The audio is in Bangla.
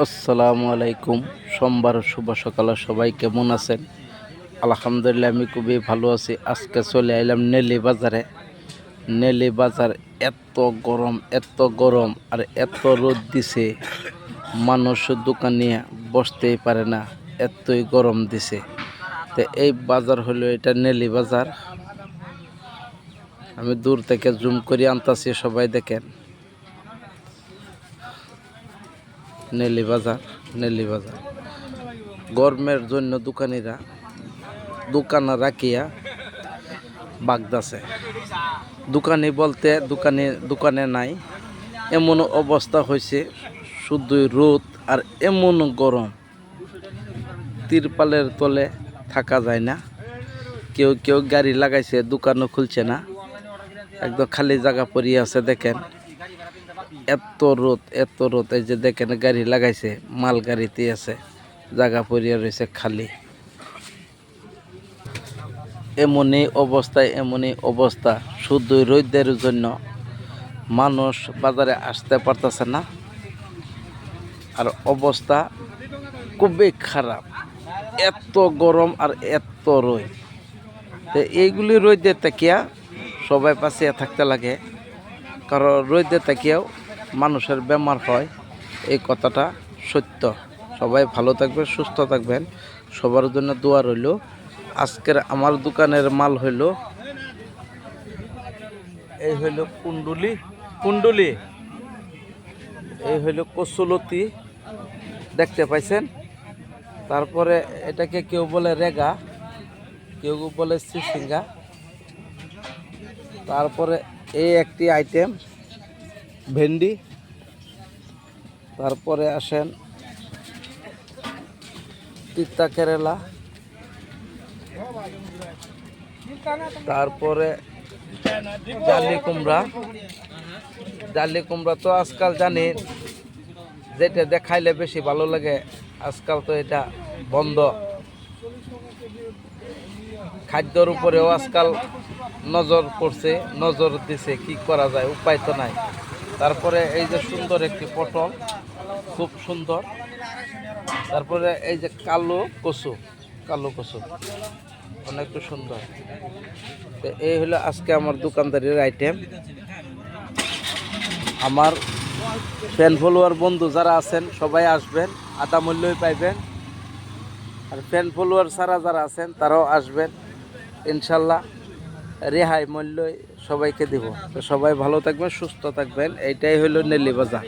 আসসালামু আলাইকুম। সোমবার শুভ সকাল। সবাই কেমন আছেন? আলহামদুলিল্লাহ, আমি খুবই ভালো আছি। আজকে চলে আইলাম নেলি বাজারে। নেলি বাজার এত গরম এত গরম, আর এত রোদ দিছে। মানুষ দোকানে বসতেই পারে না, এতই গরম দিছে। তো এই বাজার হলো এটা নেলি বাজার। আমি দূর থেকে জুম করে আনতাছি, সবাই দেখেন। নেলি বাজার নেলি বাজার। গরমের জন্য দোকানিরা দোকান রাখিয়া বাগদাছে। দোকানি বলতে দোকানে দোকানে নাই। এমন অবস্থা হয়েছে শুধুই রোদ আর এমন গরম। তিরপালের তলে থাকা যায় না। কেউ কেউ গাড়ি লাগাইছে, দোকানও খুলছে না। একদম খালি জায়গা পড়িয়ে আছে, দেখেন। এত রোদ এত রোদ। এই যে দেখেন, গাড়ি লাগাইছে মাল গাড়িতে আছে। জায়গা পড়িয়া রয়েছে খালি। এমনই অবস্থায় এমনই অবস্থা। শুধু রোদের জন্য মানুষ বাজারে আসতে পারতেছে না। আর অবস্থা খুবই খারাপ। এত গরম আর এত রোদ। তো এইগুলি রোদে তাকিয়া সবাই পাশে থাকতে লাগে। কারণ রোদে তাকিয়াও মানুষের বেমার হয়, এই কথাটা সত্য। সবাই ভালো থাকবেন, সুস্থ থাকবেন। সবার জন্য দোয়া রইল। আজকের আমার দোকানের মাল হইল, এই হইল কুণ্ডুলি। কুণ্ডুলি, এই হইল কচুলতি। দেখতে পাইছেন? তারপরে এটাকে কেউ বলে রেগা, কেউ বলে সিসিঙ্গা। তারপরে এই একটি আইটেম ভেন্ডি, তারপরে আসেন তিতা কেরালা, তারপরে জালি কুমড়া। জালি কুমড়া তো আজকাল জানি, যেটা দেখাইলে বেশি ভালো লাগে, আজকাল তো এটা বন্ধ। খাদ্যর উপরেও আজকাল নজর পড়ছে, নজর দিছে, কি করা যায়, উপায় তো নাই। তারপরে এই যে সুন্দর একটি পটল, খুব সুন্দর। তারপরে এই যে কালো কচু কালো কচু, অনেক সুন্দর। তো এই হলো আজকে আমার দোকানদারির আইটেম আমার ফ্যান ফলোয়ার বন্ধু যারা আছেন, সবাই আসবেন আধা মূল্যই পাইবেন। আর ফ্যান ফলোয়ার ছাড়া যারা আছেন, তারাও আসবেন, ইনশাল্লাহ। রেহাই মূল্য সবাইকে দিব। তো সবাই ভালো থাকবেন সুস্থ থাকবেন। এইটাই হলো নেলি বাজার।